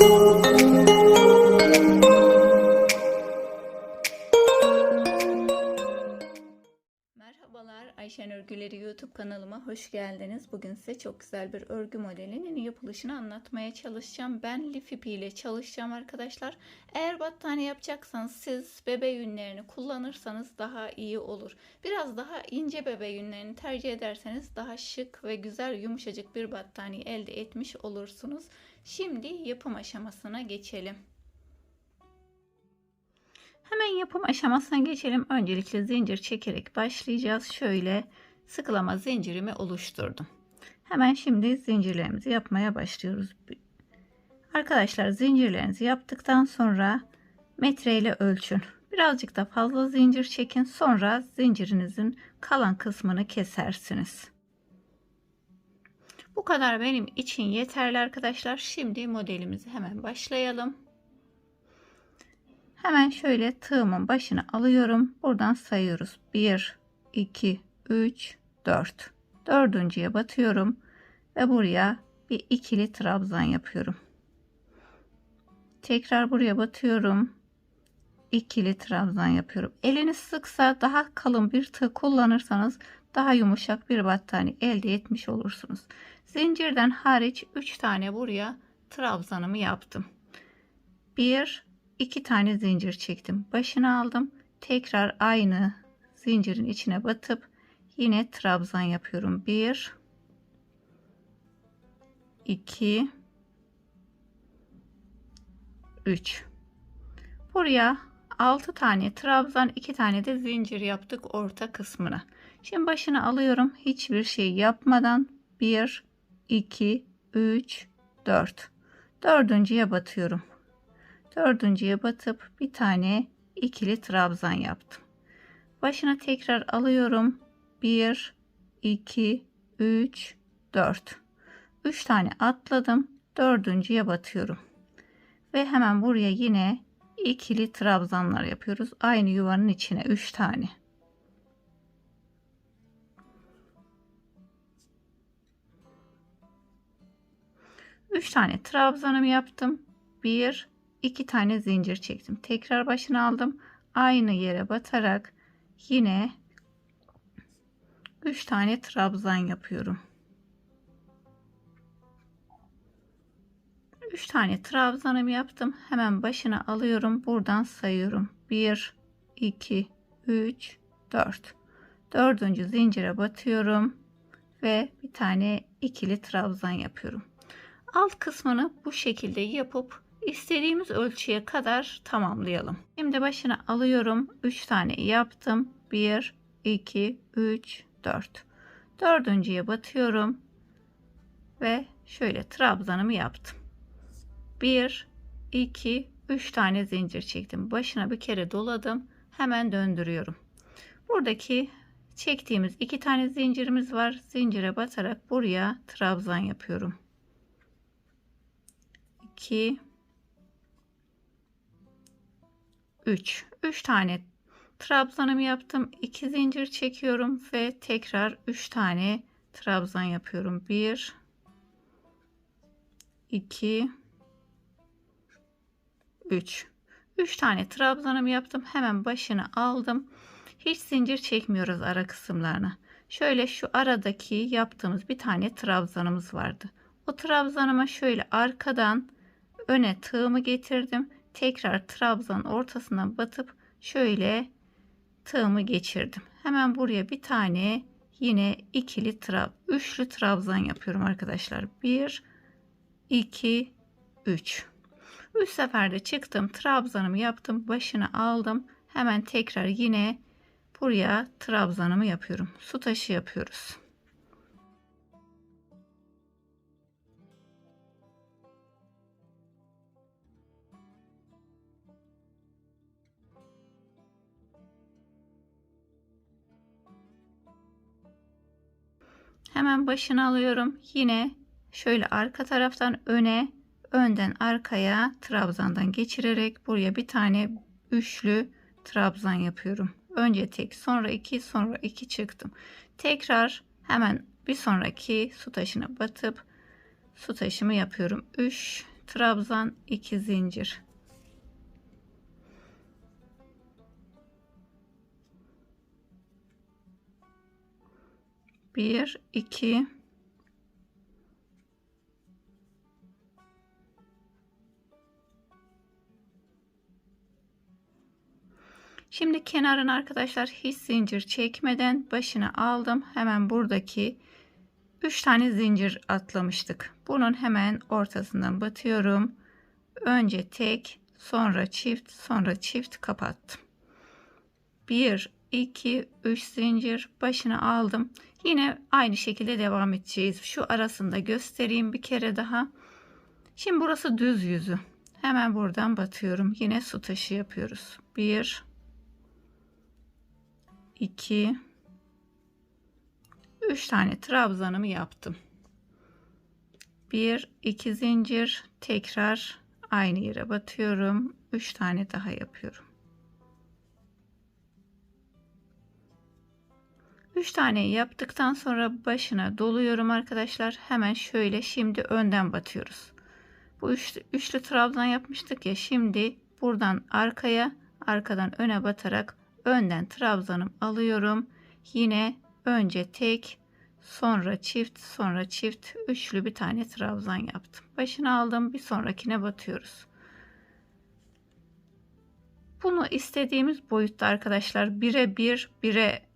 Merhabalar Ayşen Örgüleri YouTube kanalıma hoş geldiniz. Bugün size çok güzel bir örgü modelinin yapılışını anlatmaya çalışacağım. Ben lif ipi ile çalışacağım arkadaşlar. Eğer battaniye yapacaksanız siz bebe yünlerini kullanırsanız daha iyi olur. Biraz daha ince bebe yünlerini tercih ederseniz daha şık ve güzel yumuşacık bir battaniye elde etmiş olursunuz. Şimdi yapım aşamasına geçelim. Hemen yapım aşamasına geçelim. Öncelikle zincir çekerek başlayacağız. Şöyle sıkılama zincirimi oluşturdum. Hemen şimdi zincirlerimizi yapmaya başlıyoruz. Arkadaşlar zincirlerinizi yaptıktan sonra metre ile ölçün. Birazcık da fazla zincir çekin. Sonra zincirinizin kalan kısmını kesersiniz. Bu kadar benim için yeterli arkadaşlar. Şimdi modelimizi hemen başlayalım. Hemen şöyle tığımın başına alıyorum. Buradan sayıyoruz. 1, 2, 3, 4. Dördüncüye batıyorum. Ve buraya bir ikili trabzan yapıyorum. Tekrar buraya batıyorum. İkili trabzan yapıyorum. Eliniz sıksa daha kalın bir tığ kullanırsanız daha yumuşak bir battaniye elde etmiş olursunuz. Zincirden hariç 3 tane buraya trabzanımı yaptım. 1 iki tane zincir çektim. Başını aldım. Tekrar aynı zincirin içine batıp yine trabzan yapıyorum. 1 2 3 Buraya 6 tane trabzan, 2 tane de zincir yaptık orta kısmına. Şimdi başını alıyorum. Hiçbir şey yapmadan 1 2 3 4 dördüncüye batıyorum dördüncüye batıp bir tane ikili trabzan yaptım. Başına tekrar alıyorum. 1 2 3 4 3 tane atladım. Dördüncüye batıyorum. Ve hemen buraya yine ikili trabzanlar yapıyoruz. Aynı yuvanın içine 3 tane. Üç tane trabzanımı yaptım. Bir, iki tane zincir çektim. Tekrar başına aldım. Aynı yere batarak yine 3 tane trabzan yapıyorum. 3 tane trabzanımı yaptım. Hemen başına alıyorum. Buradan sayıyorum. 1 2 3 4. Dördüncü zincire batıyorum ve bir tane ikili trabzan yapıyorum. Alt kısmını bu şekilde yapıp istediğimiz ölçüye kadar tamamlayalım. Şimdi başına alıyorum. 3 tane yaptım. 1, 2, 3, 4. Dördüncüye batıyorum. Ve şöyle trabzanımı yaptım. 1, 2, 3 tane zincir çektim. Başına bir kere doladım. Hemen döndürüyorum. Buradaki çektiğimiz iki tane zincirimiz var. Zincire batarak buraya trabzan yapıyorum. 2 3. 3 tane trabzanımı yaptım. 2 zincir çekiyorum ve tekrar 3 tane trabzan yapıyorum. 1 2 3 3 tane trabzanımı yaptım. Hemen başını aldım. Hiç zincir çekmiyoruz ara kısımlarına. Şöyle şu aradaki yaptığımız bir tane trabzanımız vardı. O trabzanıma şöyle arkadan öne tığımı getirdim. Tekrar trabzan ortasına batıp şöyle tığımı geçirdim. Hemen buraya bir tane yine ikili trab üçlü trabzan yapıyorum arkadaşlar. 1 2 3 3 seferde çıktım trabzanımı yaptım başını aldım. Hemen tekrar yine buraya trabzanımı yapıyorum. Su taşı yapıyoruz Hemen başını alıyorum. Yine şöyle arka taraftan öne, önden arkaya trabzandan geçirerek buraya bir tane üçlü trabzan yapıyorum. Önce tek, sonra iki, sonra iki çıktım. Tekrar hemen bir sonraki su taşına batıp su taşımı yapıyorum. 3 trabzan 2 zincir. Bir, iki, Şimdi kenarın arkadaşlar hiç zincir çekmeden başına aldım. Hemen buradaki 3 tane zincir atlamıştık. Bunun hemen ortasından batıyorum. Önce tek, sonra çift, sonra çift kapattım. 1 2 3 zincir başına aldım. Yine aynı şekilde devam edeceğiz. Şu arasında göstereyim bir kere daha. Şimdi burası düz yüzü. Hemen buradan batıyorum. Yine su taşı yapıyoruz. 1 2 3 tane trabzanımı yaptım. 1 2 zincir tekrar aynı yere batıyorum. 3 tane daha yapıyorum. 3 tane yaptıktan sonra başına doluyorum arkadaşlar. Hemen şöyle şimdi önden batıyoruz. Bu üçlü, üçlü trabzan yapmıştık ya şimdi buradan arkaya arkadan öne batarak önden trabzanım alıyorum. Yine önce tek sonra çift sonra çift üçlü bir tane trabzan yaptım. Başını aldım bir sonrakine batıyoruz. Bunu istediğimiz boyutta arkadaşlar 1'e 1, 1'e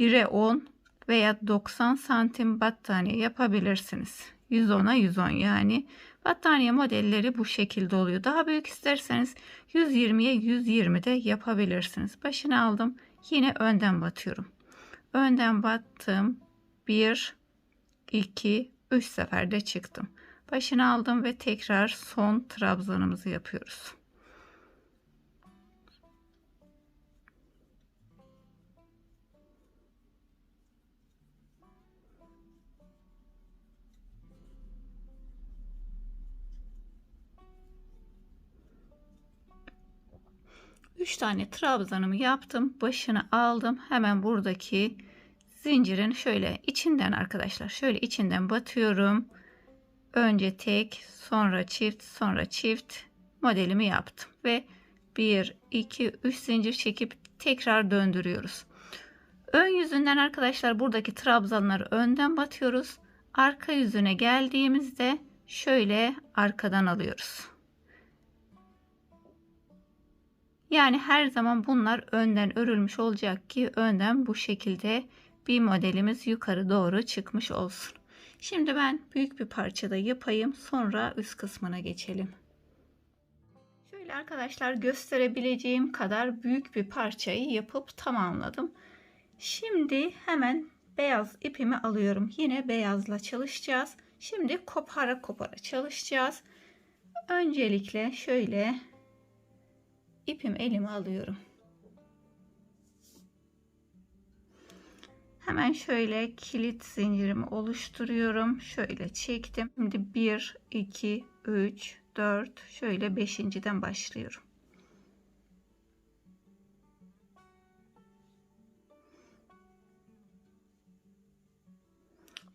1'e 10 veya 90 santim battaniye yapabilirsiniz. 110'a 110 yani battaniye modelleri bu şekilde oluyor. Daha büyük isterseniz 120'ye 120 de yapabilirsiniz. Başını aldım. Yine önden batıyorum. Önden battım. 1 2 3 seferde çıktım. Başını aldım ve tekrar son trabzanımızı yapıyoruz. Üç tane trabzanımı yaptım. Başını aldım. Hemen buradaki zincirin şöyle içinden arkadaşlar şöyle içinden batıyorum. Önce tek, sonra çift, sonra çift modelimi yaptım ve 1 2 3 zincir çekip tekrar döndürüyoruz. Ön yüzünden arkadaşlar buradaki trabzanları önden batıyoruz. Arka yüzüne geldiğimizde şöyle arkadan alıyoruz. Yani her zaman bunlar önden örülmüş olacak ki önden bu şekilde bir modelimiz yukarı doğru çıkmış olsun. Şimdi ben büyük bir parçada yapayım sonra üst kısmına geçelim. Şöyle arkadaşlar gösterebileceğim kadar büyük bir parçayı yapıp tamamladım. Şimdi hemen beyaz ipimi alıyorum. Yine beyazla çalışacağız. Şimdi kopara kopara çalışacağız. Öncelikle şöyle ipim elime alıyorum. Hemen şöyle kilit zincirimi oluşturuyorum. Şöyle çektim. Şimdi 1, 2, 3, 4, şöyle 5.den başlıyorum.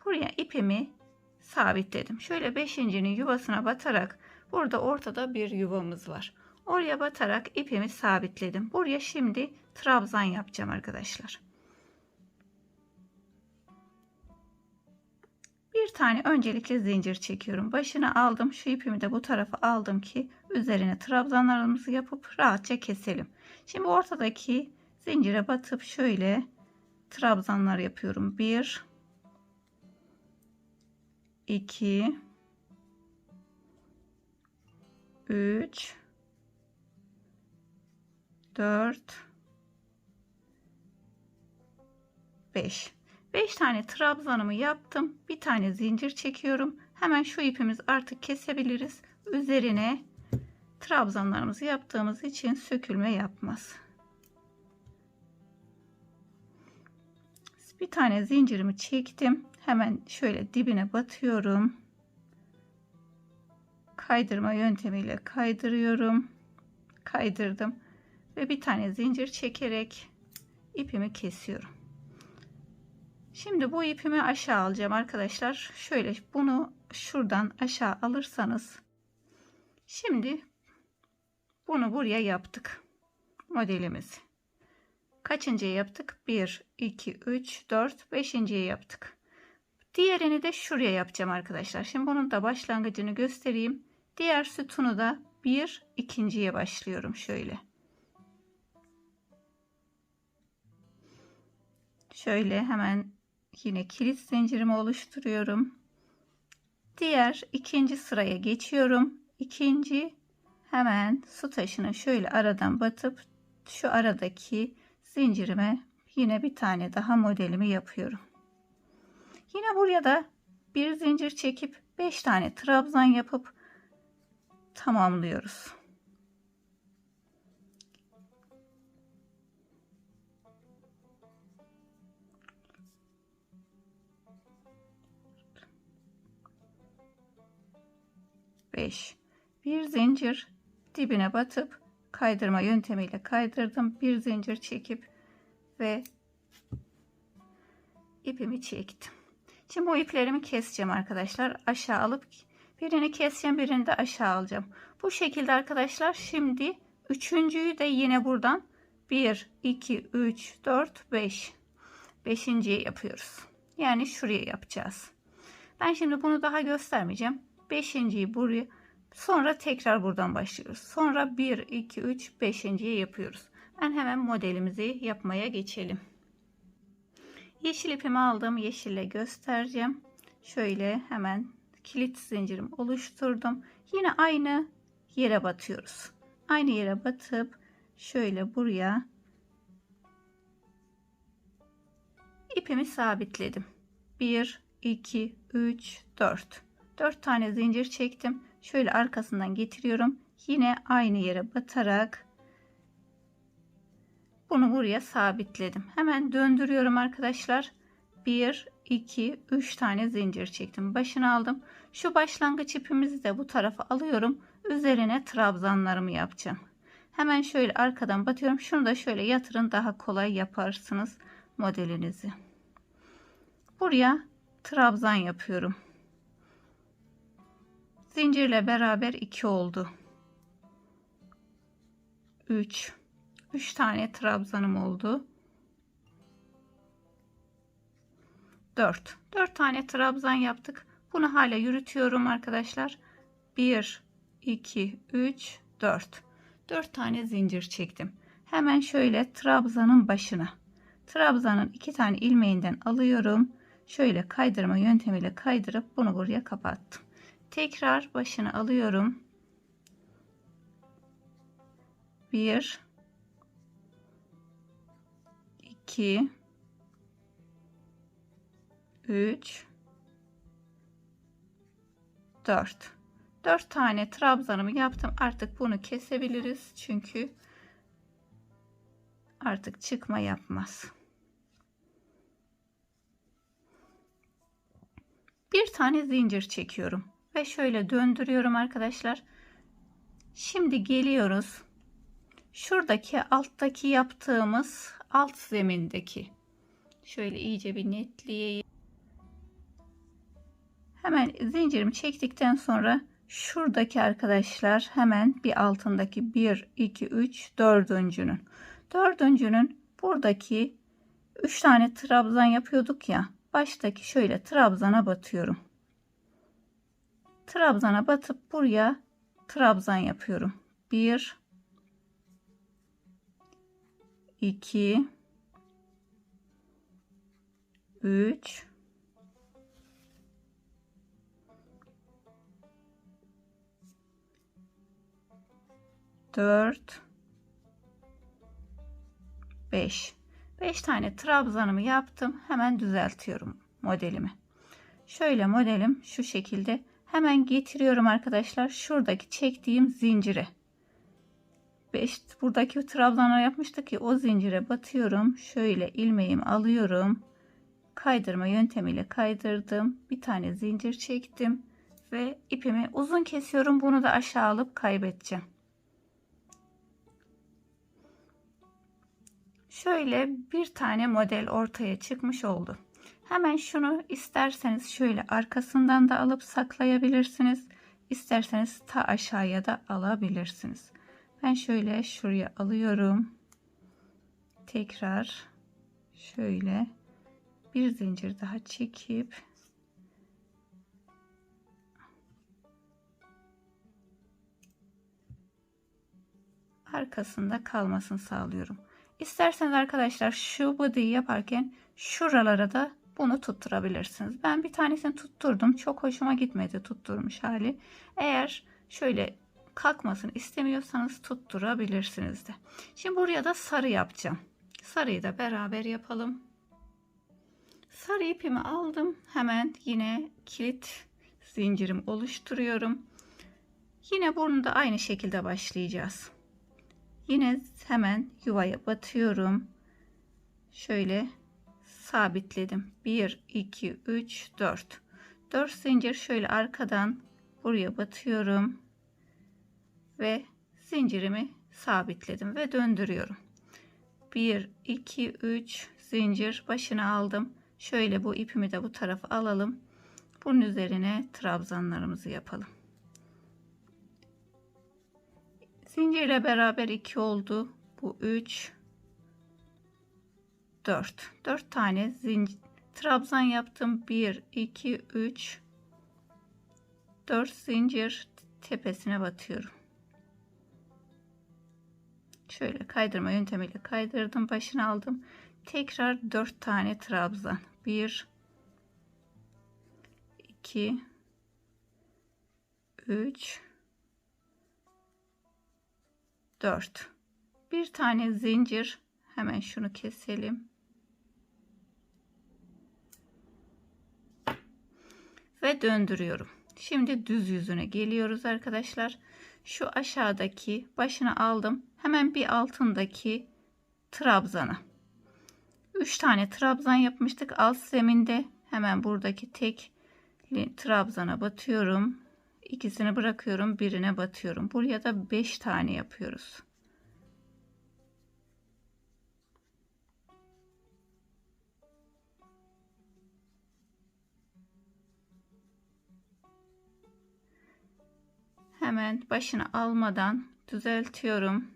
Buraya ipimi sabitledim. Şöyle 5.'nin yuvasına batarak burada ortada bir yuvamız var. Oraya batarak ipimi sabitledim. Buraya şimdi trabzan yapacağım arkadaşlar. Bir tane öncelikle zincir çekiyorum. Başını aldım. Şu ipimi de bu tarafa aldım ki üzerine trabzanlarımızı yapıp rahatça keselim. Şimdi ortadaki zincire batıp şöyle trabzanlar yapıyorum. 1 2 3 4 5 5 tane trabzanımı yaptım. Bir tane zincir çekiyorum. Hemen şu ipimiz artık kesebiliriz. Üzerine trabzanlarımızı yaptığımız için sökülme yapmaz. Bir tane zincirimi çektim. Hemen şöyle dibine batıyorum. Kaydırma yöntemiyle kaydırıyorum. Kaydırdım ve bir tane zincir çekerek ipimi kesiyorum. Şimdi bu ipimi aşağı alacağım arkadaşlar. Şöyle bunu şuradan aşağı alırsanız şimdi bunu buraya yaptık modelimizi. Kaçıncıya yaptık? 1, 2, 3, 4, 5.ye yaptık. Diğerini de şuraya yapacağım arkadaşlar. Şimdi bunun da başlangıcını göstereyim. Diğer sütunu da 1, ikinciye başlıyorum şöyle. Şöyle hemen yine kilit zincirimi oluşturuyorum. Diğer ikinci sıraya geçiyorum. İkinci hemen su taşını şöyle aradan batıp şu aradaki zincirime yine bir tane daha modelimi yapıyorum. Yine buraya da bir zincir çekip 5 tane trabzan yapıp tamamlıyoruz. Beş. Bir zincir dibine batıp kaydırma yöntemiyle kaydırdım. Bir zincir çekip ve ipimi çektim. Şimdi bu iplerimi keseceğim arkadaşlar. Aşağı alıp birini keseceğim, birini de aşağı alacağım. Bu şekilde arkadaşlar şimdi üçüncüyü de yine buradan 1, 2, 3, 4, 5. Beşinciyi yapıyoruz. Yani şuraya yapacağız. Ben şimdi bunu daha göstermeyeceğim. Beşinciyi buraya sonra tekrar buradan başlıyoruz. Sonra 1, 2, 3, beşinciyi yapıyoruz. Ben hemen modelimizi yapmaya geçelim. Yeşil ipimi aldım. Yeşille göstereceğim. Şöyle hemen kilit zincirim oluşturdum. Yine aynı yere batıyoruz. Aynı yere batıp şöyle buraya ipimi sabitledim. 1 2 3 4 4 tane zincir çektim. Şöyle arkasından getiriyorum. Yine aynı yere batarak bunu buraya sabitledim. Hemen döndürüyorum arkadaşlar. 1, 2, 3 tane zincir çektim. Başını aldım. Şu başlangıç ipimizi de bu tarafa alıyorum. Üzerine trabzanlarımı yapacağım. Hemen şöyle arkadan batıyorum. Şunu da şöyle yatırın daha kolay yaparsınız modelinizi. Buraya trabzan yapıyorum. Zincirle beraber 2 oldu. 3 3 tane trabzanım oldu. 4. 4 tane trabzan yaptık. Bunu hala yürütüyorum arkadaşlar. 1 2 3 4. 4 tane zincir çektim. Hemen şöyle trabzanın başına. Trabzanın iki tane ilmeğinden alıyorum. Şöyle kaydırma yöntemiyle kaydırıp bunu buraya kapattım. Tekrar başını alıyorum. 1 2 3 4 4 tane trabzanımı yaptım. Artık bunu kesebiliriz. Çünkü artık çıkma yapmaz. Bir tane zincir çekiyorum ve şöyle döndürüyorum arkadaşlar. Şimdi geliyoruz. Şuradaki alttaki yaptığımız alt zemindeki şöyle iyice bir netleyeyim. Hemen zincirimi çektikten sonra şuradaki arkadaşlar hemen bir altındaki 1 2 3 dördüncünün dördüncünün buradaki 3 tane trabzan yapıyorduk ya baştaki şöyle trabzana batıyorum trabzana batıp buraya trabzan yapıyorum 1 2 3 4 5 5 tane trabzanımı yaptım. Hemen düzeltiyorum modelimi. Şöyle modelim şu şekilde. Hemen getiriyorum arkadaşlar. Şuradaki çektiğim zincire. 5 buradaki trabzanlar yapmıştık ki o zincire batıyorum. Şöyle ilmeğimi alıyorum. Kaydırma yöntemiyle kaydırdım. Bir tane zincir çektim ve ipimi uzun kesiyorum. Bunu da aşağı alıp kaybedeceğim. Şöyle bir tane model ortaya çıkmış oldu. Hemen şunu isterseniz şöyle arkasından da alıp saklayabilirsiniz. İsterseniz ta aşağıya da alabilirsiniz. Ben şöyle şuraya alıyorum. Tekrar şöyle bir zincir daha çekip arkasında kalmasını sağlıyorum. İsterseniz arkadaşlar şu body'yi yaparken şuralara da bunu tutturabilirsiniz. Ben bir tanesini tutturdum. Çok hoşuma gitmedi tutturmuş hali. Eğer şöyle kalkmasını istemiyorsanız tutturabilirsiniz de. Şimdi buraya da sarı yapacağım. Sarıyı da beraber yapalım. Sarı ipimi aldım. Hemen yine kilit zincirim oluşturuyorum. Yine bunu da aynı şekilde başlayacağız. Yine hemen yuvaya batıyorum. Şöyle sabitledim. 1 2 3 4. 4 zincir şöyle arkadan buraya batıyorum ve zincirimi sabitledim ve döndürüyorum. 1 2 3 zincir başına aldım. Şöyle bu ipimi de bu tarafa alalım. Bunun üzerine trabzanlarımızı yapalım. Zincirle beraber 2 oldu. Bu 3 4. 4 tane zincir trabzan yaptım. 1 2 3 4 zincir tepesine batıyorum. Şöyle kaydırma yöntemiyle kaydırdım. Başını aldım. Tekrar 4 tane trabzan. 1 2 3 4 bir tane zincir hemen şunu keselim ve döndürüyorum. Şimdi düz yüzüne geliyoruz arkadaşlar. Şu aşağıdaki başını aldım. Hemen bir altındaki trabzana. 3 tane trabzan yapmıştık alt zeminde. Hemen buradaki tek trabzana batıyorum. İkisini bırakıyorum birine batıyorum. Buraya da 5 tane yapıyoruz hemen başını almadan düzeltiyorum.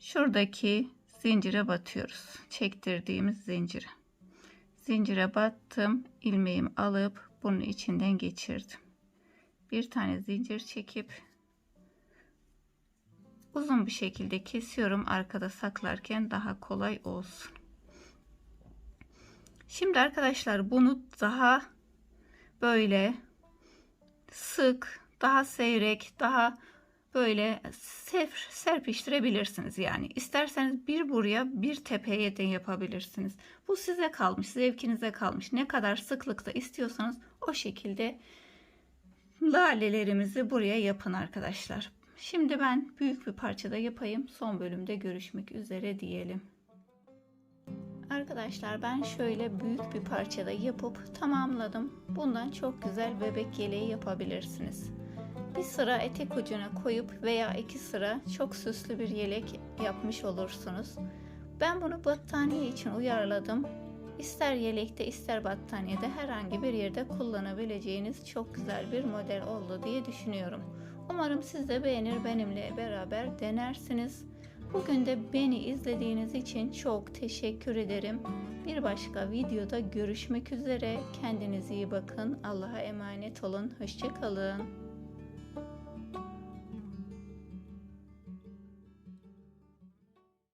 Şuradaki zincire batıyoruz. Çektirdiğimiz zincire. Zincire battım. İlmeğimi alıp bunun içinden geçirdim. Bir tane zincir çekip uzun bir şekilde kesiyorum. Arkada saklarken daha kolay olsun. Şimdi arkadaşlar bunu daha böyle sık daha seyrek daha böyle ser, serpiştirebilirsiniz yani isterseniz bir buraya bir tepeye de yapabilirsiniz bu size kalmış zevkinize kalmış ne kadar sıklıkta istiyorsanız o şekilde lalelerimizi buraya yapın arkadaşlar. Şimdi ben büyük bir parçada yapayım. Son bölümde görüşmek üzere diyelim. Arkadaşlar ben şöyle büyük bir parçada yapıp tamamladım. Bundan çok güzel bebek yeleği yapabilirsiniz. Bir sıra etek ucuna koyup veya iki sıra çok süslü bir yelek yapmış olursunuz. Ben bunu battaniye için uyarladım. İster yelekte ister battaniyede herhangi bir yerde kullanabileceğiniz çok güzel bir model oldu diye düşünüyorum. Umarım siz de beğenir benimle beraber denersiniz. Bugün de beni izlediğiniz için çok teşekkür ederim. Bir başka videoda görüşmek üzere. Kendinize iyi bakın. Allah'a emanet olun. Hoşçakalın.